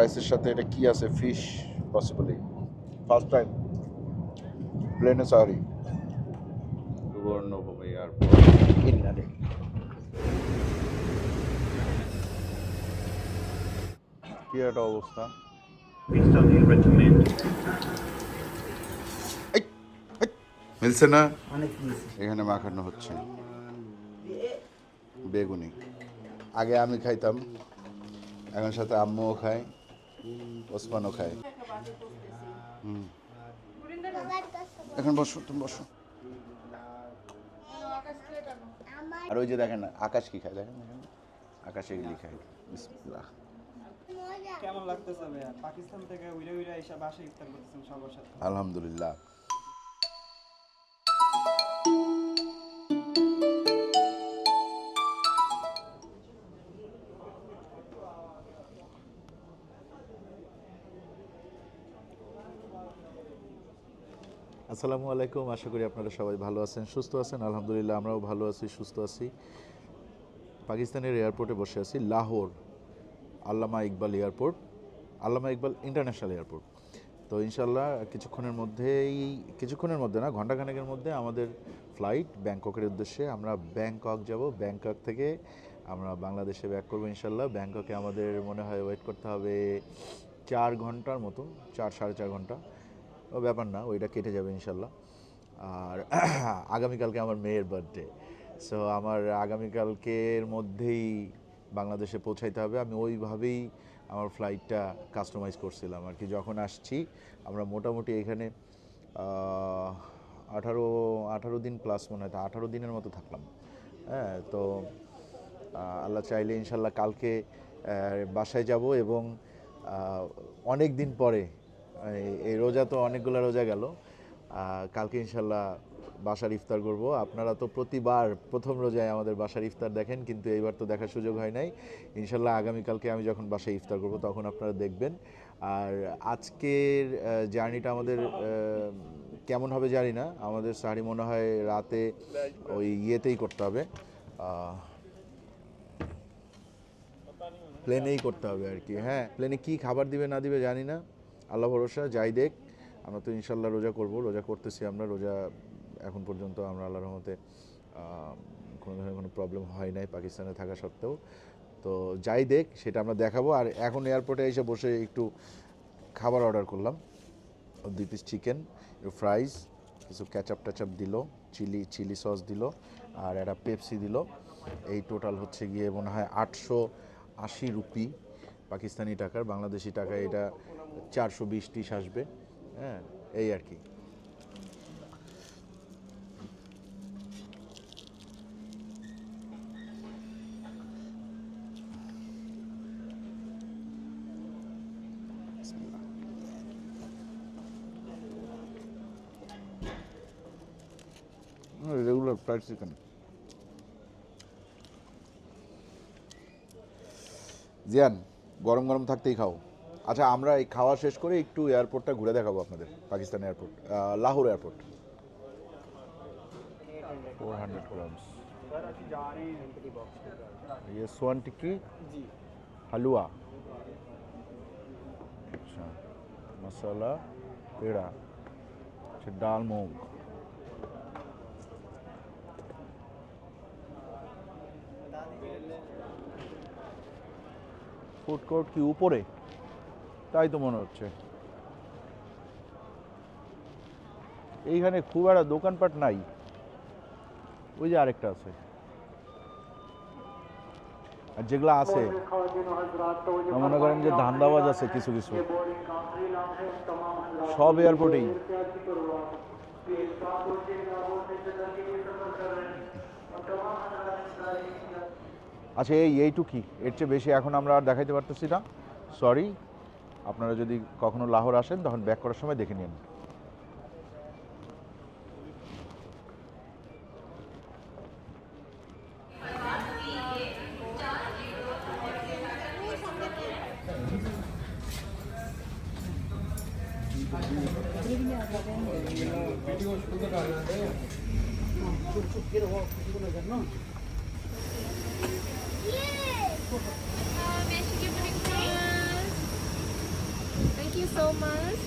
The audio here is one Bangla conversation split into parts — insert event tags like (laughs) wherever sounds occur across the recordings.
রাইসের সাথে এটা কি আছে? ফিশ পসিবলি ফার্স্ট টাইম প্লেনে সরি সুবর্ণভূমি এয়ারপোর্ট ইন্নারে কি একটা অবস্থা? মিলছে না? এখানে মাখানো হচ্ছে। বেগুনি। আগে আমি খাইতাম এখন সাথে আম্মুও খায়। ওসমানও খায় হুম। এখন বসো তুমি বসো। আর ওই যে দেখেন না, আকাশ কি খায়? দেখেন দেখেন। আকাশ এগুলি খায়। বিসমিল্লাহ। কেমন লাগতেছে পাকিস্তান থেকে উইরা উইরা এসে বাসা ইফতার করতেছেন সবার সাথে। আলহামদুলিল্লাহ। আসসালামু আলাইকুম, আশা করি আপনারা সবাই ভালো আছেন, সুস্থ আছেন। আলহামদুলিল্লাহ, আমরাও ভালো আছি, সুস্থ আছি। পাকিস্তানের এয়ারপোর্টে বসে আছি, লাহোর, আল্লামা ইকবাল এয়ারপোর্ট আল্লামা ইকবাল ইন্টারন্যাশনাল এয়ারপোর্ট তো ইনশাল্লাহ কিছুক্ষণের মধ্যেই, কিছুক্ষণের মধ্যে না ঘন্টাখানেকের মধ্যে আমাদের ফ্লাইট ব্যাংককের উদ্দেশ্যে আমরা ব্যাংকক যাব। ব্যাংকক থেকে আমরা বাংলাদেশে ব্যাক করব ইনশাল্লাহ ব্যাংককে আমাদের মনে হয় ওয়েট করতে হবে চার ঘণ্টার মতো, চার, সাড়ে চার ঘণ্টা ব্যাপার না, ওইটা কেটে যাবে ইনশাল্লাহ। আর (clears throat) আগামীকালকে আমার মেয়ের বার্থডে সো আমার আগামীকালকের মধ্যেই বাংলাদেশে পৌঁছাইতে হবে। আমি ওইভাবেই আমার ফ্লাইটটা কাস্টমাইজ করছিলাম আর কি। যখন আসছি, আমরা মোটামুটি এখানে আঠারো আঠারো দিন প্লাস মনে হয়, আঠারো দিনের মতো থাকলাম। হ্যাঁ তো আল্লাহ চাইলে ইনশাল্লাহ কালকে বাসায় যাব এবং অনেক দিন পরে এই- রোজা তো অনেকগুলো রোজা গেল। কালকে ইনশাল্লাহ বাসার ইফতার করব। আপনারা তো প্রতিবার প্রথম রোজায় আমাদের বাসার ইফতার দেখেন, কিন্তু এইবার তো দেখার সুযোগ হয় নাই। ইনশাল্লাহ আগামীকালকে আমি যখন বাসায় ইফতার করব, তখন আপনারা দেখবেন। আর আজকের জার্নিটা আমাদের কেমন হবে জানি না। আমাদের সারি মনে হয় রাতে ওই ইয়েতেই করতে হবে। প্লেনেই করতে হবে আর কি। হ্যাঁ প্লেনে কি খাবার দিবে না দিবে জানি না। আল্লাহ ভরসা, যাই দেখ, আমরা তো ইনশাল্লাহ রোজা করব। রোজা করতেছি আমরা, রোজা এখন পর্যন্ত আমরা আল্লাহর রহমতে কোনো ধরনের কোনো প্রবলেম হয় নাই পাকিস্তানে থাকা সত্ত্বেও। তো যাই দেখ, সেটা আমরা দেখাবো। আর এখন এয়ারপোর্টে এসে বসে একটু খাবার অর্ডার করলাম। দুই পিস চিকেন ফ্রাইস কিছু ক্যাচাপ ট্যাচাপ দিল চিলি চিলি সস দিল, আর একটা পেপসি দিল। এই টোটাল হচ্ছে গিয়ে মনে হয় আটশো আশি রুপি পাকিস্তানি টাকার, বাংলাদেশি টাকায় এটা চারশো বিশ টিস আসবে হ্যাঁ এই আর কি। রেগুলার ফ্রাইড চিকেন জিয়ান, গরম গরম থাকতেই খাও। আচ্ছা আমরা এই খাওয়া শেষ করে একটু এয়ারপোর্টটা ঘুরে দেখাবো আপনাদের Pakistan airport Lahore airport four hundred grams ये सोन टिक्की জি हलवा अच्छा मसाला पेड़ा अच्छा दाल मूंग ফুড কোর্ট কি উপরে তাই তো মনে হচ্ছে। এইখানে খুব একটা দোকানপাট নাই। ওই যে আরেকটা আছে। আর যেগুলো আছে মনে করেন যে ধান্দাবাজ আছে কিছু কিছু। সব এয়ারপোর্টেই। আচ্ছা এই, এইটুকি। এর চেয়ে বেশি এখন আমরা আর দেখাইতে পারতেছি না। সরি আপনারা যদি কখনো লাহোর আসেন তখন ব্যাক করার সময় দেখে নিন। Video so much.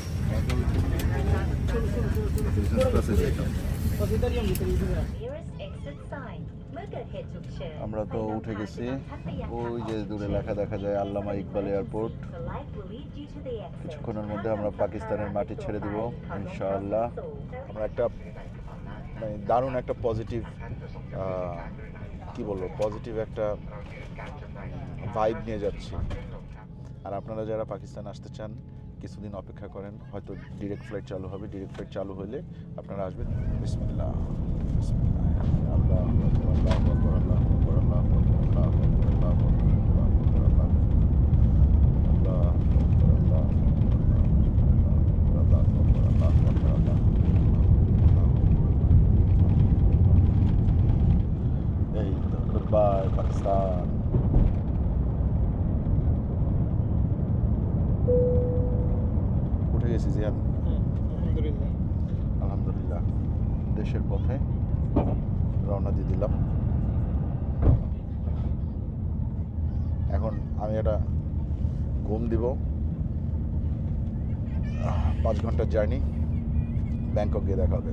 আমরা তো উঠে গেছি। ওই যে দূরে লেখা দেখা যায় আল্লামা ইকবাল এয়ারপোর্ট। কিছুক্ষণের মধ্যে আমরা পাকিস্তানের মাটি ছেড়ে দেব ইনশাআল্লাহ। আমরা একটা মানে দারুণ একটা পজিটিভ কি বলব পজিটিভ একটা ভাইব নিয়ে যাচ্ছি। আর আপনারা যারা পাকিস্তান আসতে চান কিছুদিন অপেক্ষা করেন হয়তো ডিরেক্ট ফ্লাইট চালু হবে ডিরেক্ট ফ্লাইট চালু হলে আপনারা আসবেন আল্লাহ আকবার, আল্লাহ আকবার, আল্লাহ আকবার। এই তো goodbye পাকিস্তান উঠে গেছি জিয়ান আলহামদুলিল্লাহ আলহামদুলিল্লাহ দেশের পথে রওনা দিয়ে দিলাম এখন আমি একটা ঘুম দিব আহ, পাঁচ ঘণ্টার জার্নি, ব্যাংকক গিয়ে দেখা হবে।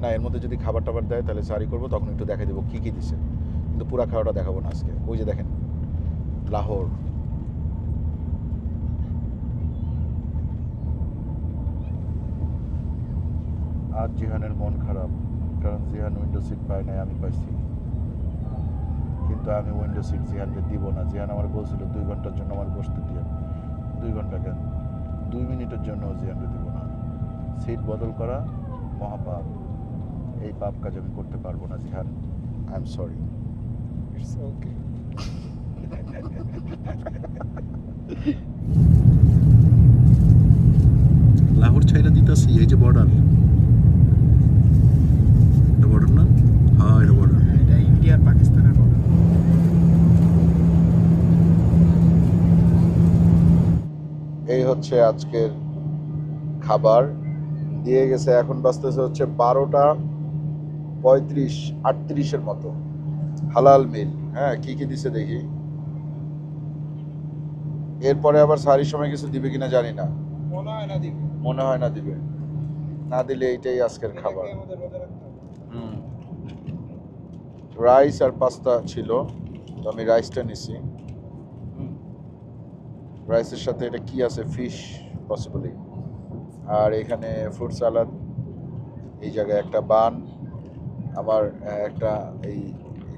না, এর মধ্যে যদি খাবার টাবার দেয়, তাহলে সারি করব, তখন একটু দেখা দেবো কী কী দিছে। কিন্তু পুরা খাওয়াটা দেখাবো না আজকে। ওই যে দেখেন, লাহোর। আজ জিহানের মন খারাপ, কারণ জিহান উইন্ডো সিট পায় নাই, আমি পাইছি। কিন্তু আমি উইন্ডো সিট জিহানকে দিব না। জিহান আমার বলছিল, দুই ঘণ্টার জন্য আমার বসতে দিয়ে দুই ঘণ্টা কেন? দুই মিনিটের জন্য জিহানকে দেবো না। সিট বদল করা মহাপাপ। এই পাপ কাজ আমি করতে পারব না Jihan I am sorry it's okay Lahore ছাইরা দিতাছি এই যে বর্ডার এটা বর্ডার না হ্যাঁ এটা বর্ডার এটা ইন্ডিয়া আর পাকিস্তানের border। এই হচ্ছে আজকের খাবার। দিয়ে গেছে এখন বাজতেছে হচ্ছে বারোটা পঁয়ত্রিশ আটত্রিশের মতো। হালাল মিল হ্যাঁ কি কি দিছে দেখি। এরপরে আবার সারির সময় কিছু দিবে কিনা জানি না। মনে হয় না দিবে। মনে হয় না দিবে। না দিলে এইটাই আজকের খাবার। হুম। রাইস আর পাস্তা ছিল তো আমি রাইসটা নিছি। রাইসের সাথে এটা কি আছে? ফিশ পসিবলি আর এখানে ফ্রুট সালাদ এই জায়গায় একটা বান আমার একটা এই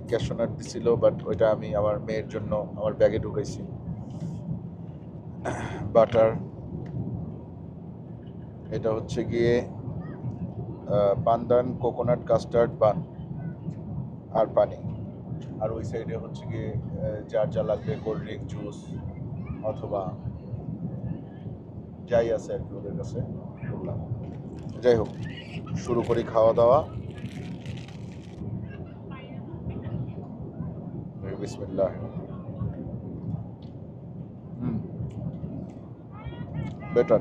ক্যাশনার দিছিল বাট ওইটা আমি আমার মেয়ের জন্য আমার ব্যাগে ঢুকাইছি। বাটার এটা হচ্ছে গিয়ে পান্দান কোকোনাট কাস্টার্ড বান আর পানি। আর ওই সাইডে হচ্ছে গিয়ে যার যা লাগবে কোল্ড ড্রিঙ্ক জুস অথবা যাই আছে আর কি ওদের কাছে, বললাম। যাই হোক, শুরু করি খাওয়া দাওয়া। বিসমিল্লাহ। হুম। বেটার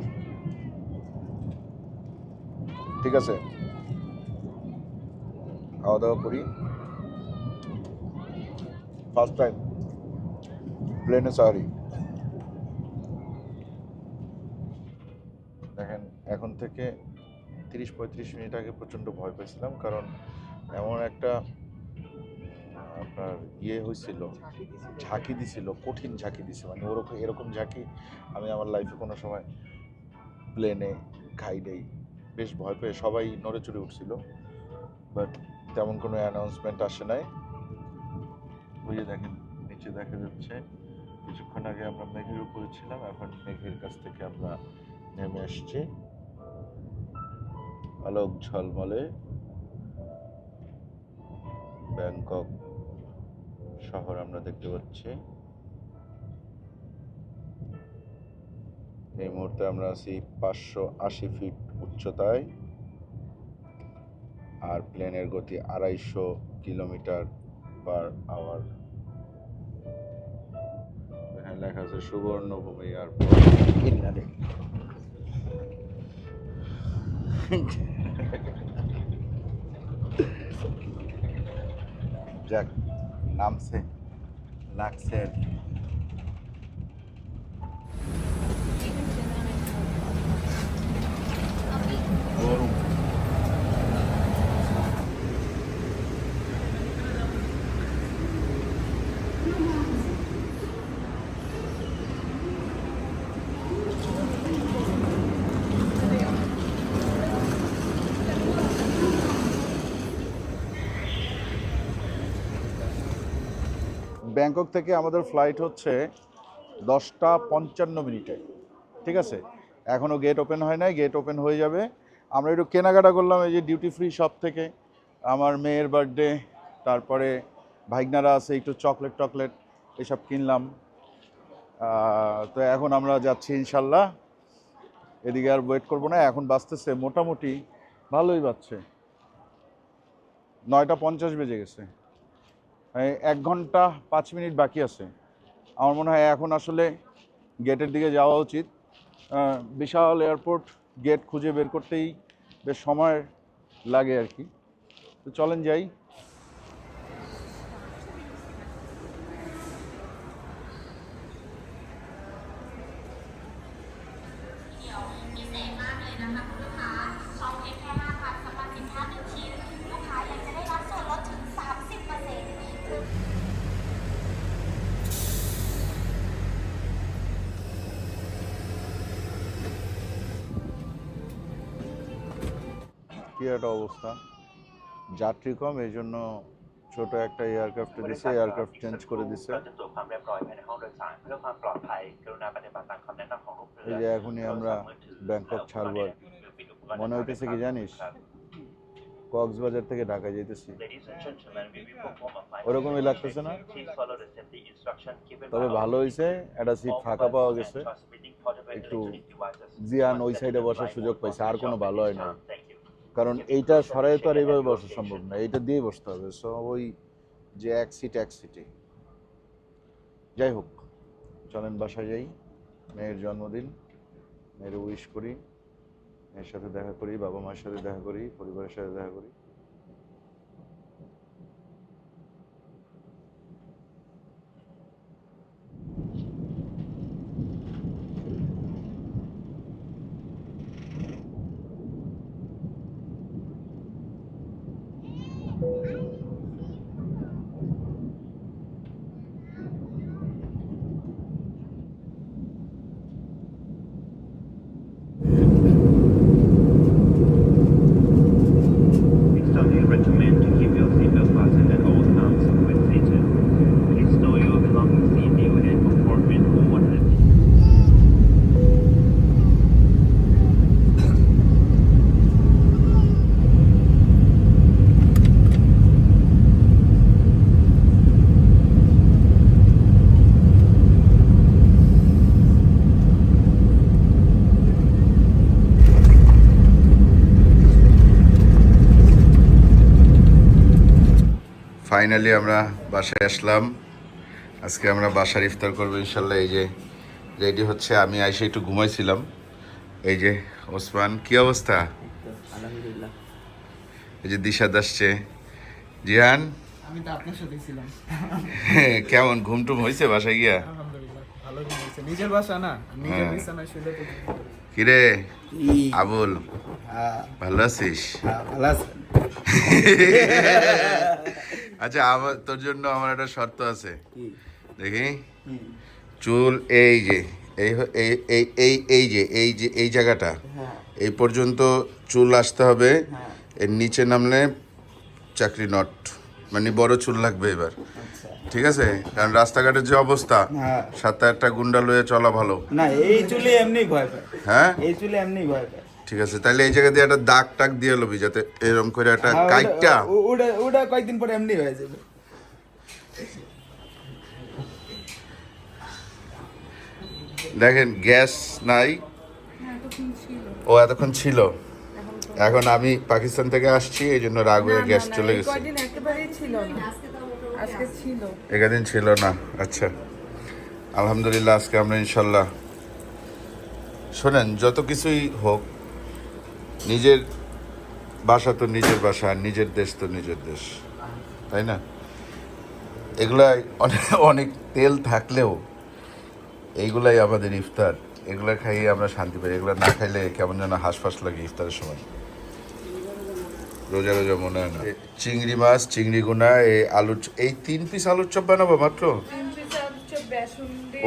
ঠিক আছে। খাওয়া দাওয়া করি। ফার্স্ট টাইম প্লেনে সাহারি দেখেন এখন থেকে তিরিশ পঁয়ত্রিশ মিনিট আগে প্রচণ্ড ভয় পেয়েছিলাম কারণ এমন একটা আপনার ইয়ে হয়েছিল ঝাঁকি দিছিল কঠিন ঝাঁকি দিছে মানে ওরকম এরকম ঝাঁকি আমি আমার লাইফে কোনো সময় প্লেনে খাই নেই বেশ ভয় পেয়ে সবাই নড়ে চড়ে উঠছিল বাট তেমন কোনো অ্যানাউন্সমেন্ট আসে নাই। যে দেখেন নিচে দেখা যাচ্ছে কিছুক্ষণ আগে আমরা মেঘের উপরে ছিলাম এখন মেঘের কাছ থেকে আমরা নেমে আসছি আলোক ঝলমলে। ব্যাংকক শহর আমরা দেখতে পাচ্ছি। এই মুহূর্তে আমরা আছি পাঁচশো আশি ফিট উচ্চতায় আর প্লেনের গতি আড়াইশো কিলোমিটার পার আওয়ার। এখানে লেখা আছে, সুবর্ণভূমি আর যাক নামছে লাগছে আর কি। ব্যাংকক থেকে আমাদের ফ্লাইট হচ্ছে দশটা পঞ্চান্ন মিনিটে। ঠিক আছে? এখনও গেট ওপেন হয় নাই গেট ওপেন হয়ে যাবে। আমরা একটু কেনাকাটা করলাম এই যে ডিউটি ফ্রি শপ থেকে। আমার মেয়ের বার্থডে তারপরে ভাইগনারা আছে, একটু চকলেট টকলেট এসব কিনলাম। তো এখন আমরা যাচ্ছি ইনশাল্লাহ। এদিকে আর ওয়েট করব না, এখন বাঁচতেছে মোটামুটি ভালোই বাজছে। নয়টা পঞ্চাশ বেজে গেছে। এক ঘণ্টা পাঁচ মিনিট বাকি আছে। আমার মনে হয় এখন আসলে গেটের দিকে যাওয়া উচিত। বিশাল এয়ারপোর্ট গেট খুঁজে বের করতেই বেশ সময় লাগে আর কি। তো চলেন যাই। অবস্থা। যাত্রী কম এই জন্য ছোট একটা এয়ারক্রাফ্ট দিছে এয়ারক্রাফট চেঞ্জ করে দিছে। এই যে এখনই আমরা ব্যাংকক ছাড়ব। মনে হইতেছে কি জানিস? কক্সবাজার থেকে ঢাকা যেতেছি ওরকমই লাগতেছে না? তবে ভালো হয়েছে একটা সিট ফাঁকা পাওয়া গেছে। একটু জিয়ান ওই সাইডে বসার সুযোগ পাইছে আর কোনো ভালো হয় না। কারণ এইটা সরাই তো আর এইভাবে বসা সম্ভব না, এইটা দিয়ে বসতে হবে। সো ওই যে এক সিট এক সিটে যাই হোক, চলেন বাসায় যাই। মেয়ের জন্মদিন, মেয়ের উইশ করি। মেয়ের সাথে দেখা করি বাবা মায়ের সাথে দেখা করি, পরিবারের সাথে দেখা করি। ফাইনালি আমরা বাসায় আসলাম। আজকে আমরা বাসার ইফতার করব ইনশাল্লাহ। এই যে রেডি হচ্ছে আমি আইসে একটু ঘুমাইছিলাম। এই যে ওসমান কি অবস্থা? এই যে দিশাদ আসছে জিহান আমি তো আপনার সাথেই ছিলাম। (laughs) কেমন ঘুম টুম হয়েছে বাসায় গিয়া? আলহামদুলিল্লাহ ভালো ঘুমিয়েছে নিজের বাসা না নিজের হ্যাঁ। বিছানায় শুলে কিরে? আবুল ভালো আছিস? (laughs) আচ্ছা আমার তোর জন্য আমার একটা শর্ত আছে। দেখি। চুল এই যে এই এই এই এই যে এই যে এই জায়গাটা এই পর্যন্ত চুল আসতে হবে। এর নিচে নামলে চাকরি নট মানে বড় চুল লাগবে এবার। ঠিক আছে? কারণ রাস্তাঘাটের যে অবস্থা হ্যাঁ। সাথে একটা গুন্ডা লয়ে চলা ভালো। না এই চুলে এমনি ভয় পায়। হ্যাঁ? এই চুলে এমনি ভয় পায়। ঠিক আছে তাহলে এই জায়গা দিয়ে একটা দাগ টাক দিয়ে লবি যাতে এরকম করে একটা হ্যাঁ, কাইটটা ওটা ওটা কয়েকদিন পরে এমনি হয়ে যাবে। দেখেন গ্যাস নাই। ও এতক্ষণ ছিল। এখন আমি পাকিস্তান থেকে আসছি এই জন্য রাগ হয়ে গ্যাস চলে গেছে। একাদিন ছিল। না। আচ্ছা। আলহামদুলিল্লাহ, আজকে আমরা ইনশাল্লাহ শোনেন, যত কিছুই হোক, নিজের বাসা তো নিজের বাসা নিজের দেশ তো নিজের দেশ। তাই না? এগুলাই অনেক অনেক তেল থাকলেও এইগুলাই আমাদের ইফতার। এগুলা খাইয়ে আমরা শান্তি পাই। এগুলো না খাইলে কেমন যেন হাঁসফাঁস লাগে ইফতারের সময়। রোজা রোজা মনে হয় না। চিংড়ি মাছ চিংড়ি গুনা এই আলুর এই তিন পিস আলুর চপ বানাবো মাত্র?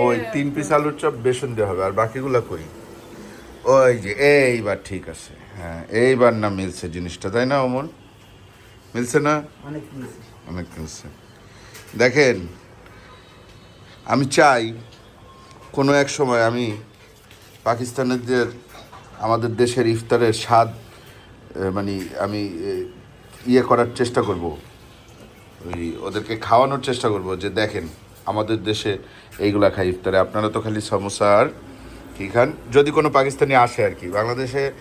ওই তিন পিস আলুর চপ বেসন দেওয়া হবে আর বাকিগুলো কই? ওই যে এইবার ঠিক আছে। হ্যাঁ এইবার না মিলছে জিনিসটা তাই না অমন মিলছে না? অনেক মিলছে। দেখেন আমি চাই কোনো এক সময় আমি পাকিস্তানিদের আমাদের দেশের ইফতারের স্বাদ মানে আমি ইয়ে করার চেষ্টা করব। ওই ওদেরকে খাওয়ানোর চেষ্টা করব যে দেখেন আমাদের দেশে এইগুলা খাই ইফতারে। আপনারা তো খালি সমোসা আর কি খান? যদি কোনো পাকিস্তানি আসে আর কি। বাংলাদেশে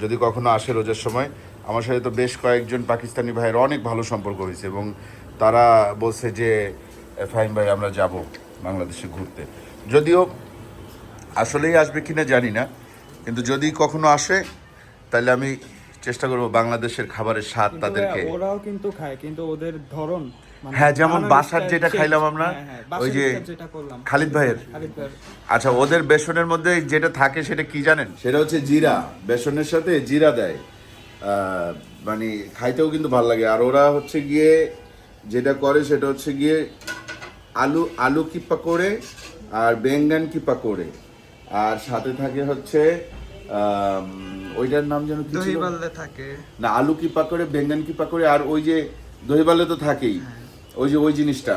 যদি কখনো আসে রোজার সময় আমার সাথে তো বেশ কয়েকজন পাকিস্তানি ভাইয়ের অনেক ভালো সম্পর্ক হয়েছে এবং তারা বলছে যে "এ, ফাহিম ভাই আমরা যাব বাংলাদেশে ঘুরতে। যদিও আসলেই আসবে কিনা জানি না কিন্তু যদি কখনো আসে তাহলে আমি চেষ্টা করব বাংলাদেশের খাবারের স্বাদ তাদেরকে। ওরাও কিন্তু খায় কিন্তু ওদের ধরন মানে হ্যাঁ যেমন বাসার যেটা খাইলাম আমরা হ্যাঁ, হ্যাঁ, ওই যে করলাম। খালিদ ভাইয়ের। আচ্ছা ওদের বেসনের মধ্যে যেটা থাকে সেটা কি জানেন? সেটা হচ্ছে জিরা। বেসনের সাথে জিরা দেয়। আহ, মানে খাইতেও কিন্তু ভালো লাগে। আর ওরা হচ্ছে গিয়ে যেটা করে সেটা হচ্ছে গিয়ে আলু আলু কি পাকোড়ে আর বেঙ্গান কি পাকোড়ে আর সাথে থাকে হচ্ছে ওইটার নাম যেন কি ছিল? থাকে। না আলু কি পাকড়ে বেঙ্গান কি পাকোড়ে আর ওই যে দহিবালে তো থাকেই। ওই যে ওই জিনিসটা।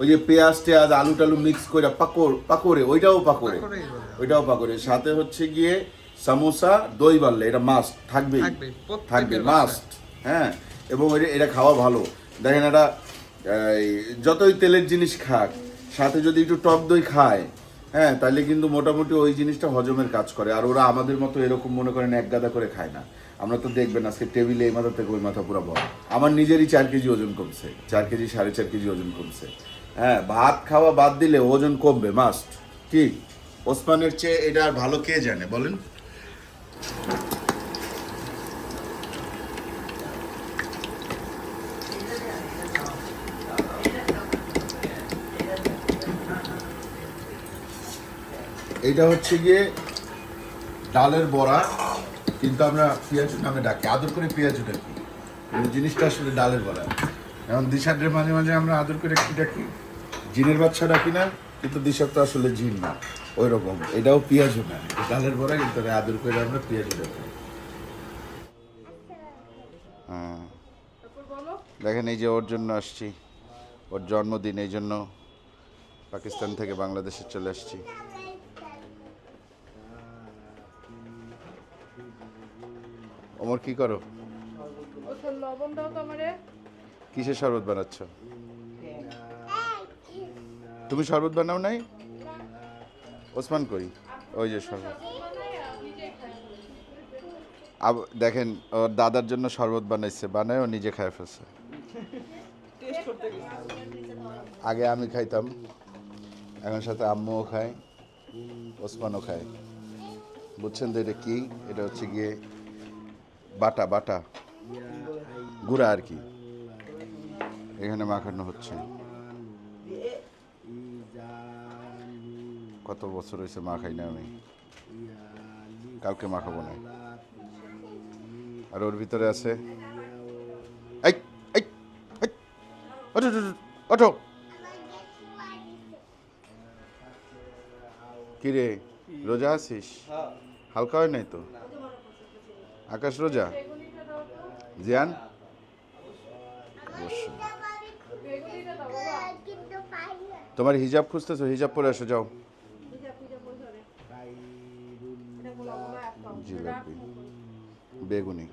ওই যে পেঁয়াজ টেয়াজ আলু টালু মিক্স করে পাকোড় পাকোড়ে ওইটাও পাকোড়ে। ওইটাও পাকোড়ে। সাথে হচ্ছে গিয়ে সামোসা দই বাল্লে এটা মাস্ট থাকবেই। থাকবে মাস্ট হ্যাঁ। এবং এটা খাওয়া ভালো। দেখেন এটা যতই তেলের জিনিস খাক সাথে যদি একটু টক দই খায় হ্যাঁ তাহলে কিন্তু মোটামুটি ওই জিনিসটা হজমের কাজ করে। আর ওরা আমাদের মতো এরকম মনে করেন এক গাদা করে খায় না। আমরা তো দেখবেন আজকে টেবিলে এই মাথা থেকে ওই মাথা পুরো বড়। আমার নিজেরই চার কেজি ওজন কমছে। চার কেজি, সাড়ে চার কেজি ওজন কমছে। হ্যাঁ ভাত খাওয়া বাদ দিলে ওজন কমবে মাস্ট কি? ওসমানের চেয়ে এটা আর ভালো কে জানে, বলেন? এইটা হচ্ছে গিয়ে ডালের বড়া, কিন্তু আমরা পেঁয়াজু নামে ডাকি। আদর করে পেঁয়াজু ডাকি। এই জিনিসটা আসলে ডালের বড়া। এখন দিশাদের মাঝে মাঝে আমরা আদর করে কি ডাকি? জিনের বাচ্চা ডাকি না, কিন্তু দিশার তো আসলে জিন না। ওই রকম এটাও পেঁয়াজু না। ডালের বড়া, কিন্তু আদর করে আমরা পেঁয়াজু ডাকি। হ্যাঁ দেখেন, এই যে ওর জন্য আসছি। ওর জন্মদিন, এই জন্য পাকিস্তান থেকে বাংলাদেশে চলে আসছি। ওমর কি করো? ওখানে লবণ দাও তো আমারে। কিসের শরবত বানাচ্ছ? তুমি শরবত বানাও নাই? ওসমান কই? ওই যে শরবত। আব- দেখেন ওর দাদার জন্য শরবত বানাইছে বানায় ও নিজে খায় ফেলছে। আগে আমি খাইতাম এখন সাথে আম্মুও খায় ওসমানও খায়। বুঝছেন তো এটা কি? এটা হচ্ছে গিয়ে বাটা বাটা। গুঁড়া আর কি। এখানে মাখানো হচ্ছে। কত বছর হয়েছে মাখাই না আমি। কালকে মাখাবো না। আর ওর ভিতরে আছে। এই, এই, এই, ওঠো, ওঠো, ওঠো। রে রোজা আছিস? হালকা হয় নাই তো? আকাশ রোজা? জিয়ান? অবশ্যই। তোমার হিজাব খুঁজতেছো? হিজাব পরে আসো যাও। জিলাপি। বেগুনি।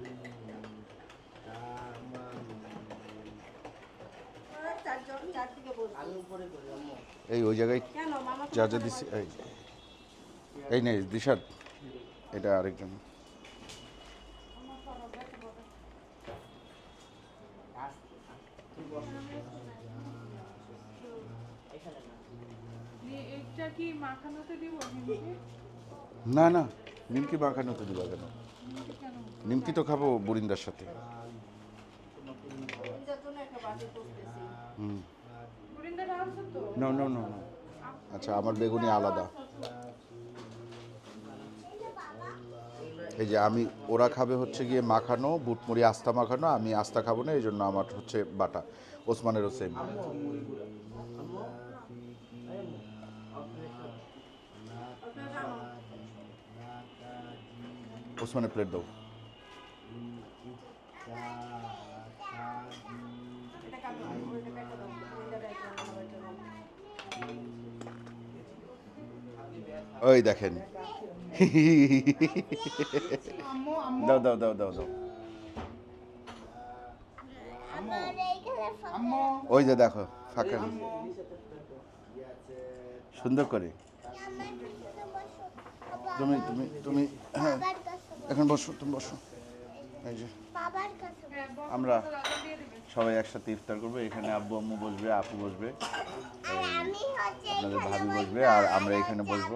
এই ওই জায়গায় যা যা দিছি এই। এই নেই দিশাদ এটা আরেকজন দিয়ে এটা কি মাখানোতে দিব না না নিমকি মাখানো তো দিবা কেন? নিমকি তো খাব বুরিন্দার সাথে। নো নো নো আচ্ছা আমার বেগুনি আলাদা। এই যে আমি, ওরা খাবে হচ্ছে গিয়ে মাখানো, বুটমুড়ি, আস্তা মাখানো, আমি আস্তা খাব না এই জন্য আমার হচ্ছে বাটা, ওসমানেরও সেম ওসমানের প্লেট দাও। ওই দেখেন দাও দাও দাও দাও দাও ওই যে দেখো, ফাঁকা সুন্দর করে। তুমি তুমি তুমি হ্যাঁ এখন বসো, তুমি বসো। এই যে, আমরা সবাই একসাথে ইফতার করব। এখানে আব্বু, আম্মু বসবে, আপু বসবে। আপনাদের ভাবি বসবে, আর আমরা এখানে বসবো।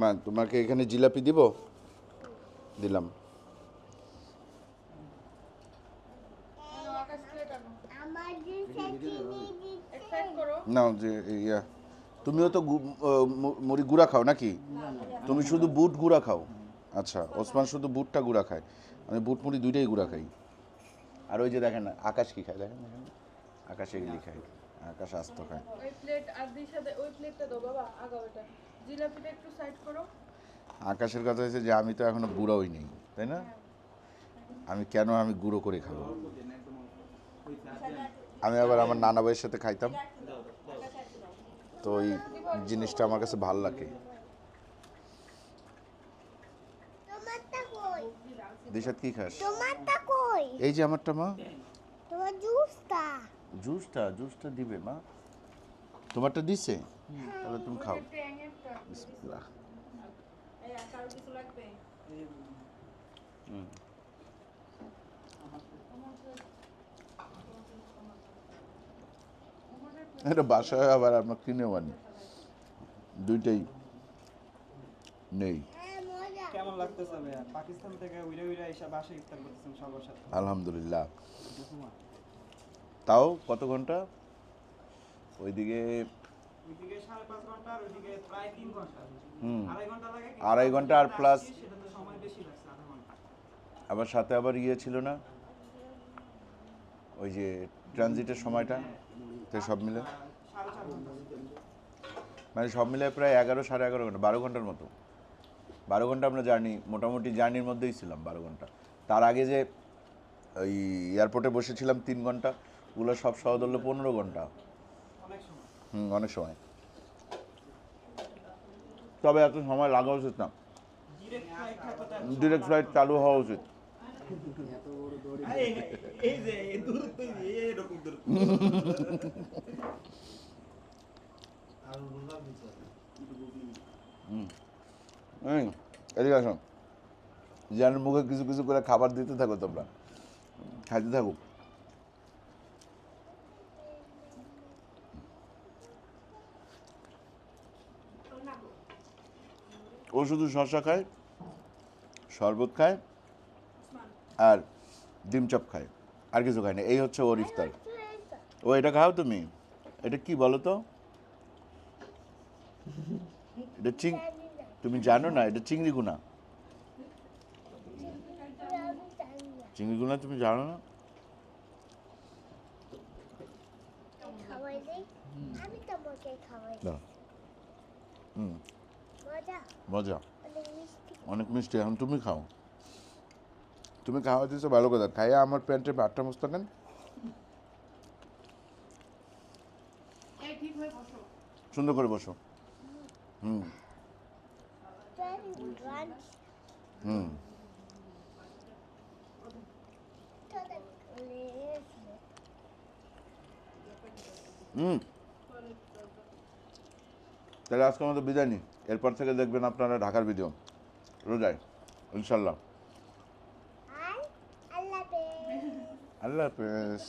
মা তোমাকে এখানে জিলাপি দিব? দিলাম। না যে ইয়া তুমিও তো মুড়ি গুঁড়া খাও নাকি? তুমি শুধু বুট গুঁড়া খাও? আচ্ছা ওসমান শুধু বুটটা গুঁড়া খায়। আমি বুট মুড়ি দুইটাই গুঁড়া খাই। আর ওই যে দেখেন না, আকাশ কি খায়? দেখেন আকাশ এগুলি খায়। আকাশ আস্ত খায়। ওই প্লেট আর সাথে ওই প্লেটটা দাও বাবা আগা ওটা জিলাপিটা একটু সাইড করো। আকাশের কথা হচ্ছে যে আমি তো এখনও বুড়োই নেই তাই না? আমি কেন আমি গুঁড়ো করে খাব? আমি আবার আমার নানা ভাইয়ের সাথে খাইতাম। তো ওই জিনিসটা আমার কাছে ভালো লাগে। দিশাত কি খাস? এই যে আমারটা মা। জুসটা। জুসটা জুসটা দিবে মা। তোমারটা দিছে? তাহলে তুমি খাও। বিসমিল্লাহ। এটা বাসায় আবার আমরা কিনেও আনি। দুইটাই নেই। কেমন লাগতেছে পাকিস্তান থেকে উইরা উইরা এসে বাসায় ইফতার করতেছেন সবার সাথে। আলহামদুলিল্লাহ। তাও কত ঘণ্টা? ওইদিকে আড়াই ঘণ্টা আর প্লাস আবার সাথে আবার ইয়ে ছিল না? ওই যে ট্রানজিটের সময়টা? তো সব মিলে? মানে সব মিলে প্রায় এগারো সাড়ে এগারো ঘণ্টা বারো ঘণ্টার মতো। বারো ঘণ্টা আমরা জার্নি মোটামুটি জার্নির মধ্যেই ছিলাম বারো ঘণ্টা। তার আগে যে ওই এয়ারপোর্টে বসেছিলাম তিন ঘণ্টা ওগুলো সব সহ ধরলে পনেরো ঘণ্টা। হুম অনেক সময়। তবে এত সময় লাগা উচিত না। ডিরেক্ট ফ্লাইট চালু হওয়া উচিত। এদিকে আসো। জানের মুখে কিছু কিছু করে খাবার দিতে থাকো তোমরা। খাইতে থাকো ও শুধু শশা খায় শরবত খায় আর ডিম চপ খায় আর কিছু খায় না। এই হচ্ছে ওর ইফতার। ও এটা খাও তুমি? এটা কি বলো তো? এটা চিং তুমি জানো না এটা চিংড়ি গুনা। চিংড়ি গুনা তুমি জানো না? হুম। মজা। মজা? অনেক মিষ্টি। এখন তুমি খাও। তুমি খাওয়া দিয়েছ ভালো কথা। খাইয়া আমার প্যান্টে আটটা মস্তা কেন এই ঠিক বসো। সুন্দর করে বসো। হুম। হুম। হুম। তাহলে আজকে আমাদের বিদায় নিই। এরপর থেকে দেখবেন আপনারা ঢাকার ভিডিও। রোজায় ইনশাল্লাহ আল্লাহ হাফেজ। আল্লাহ হাফেজ।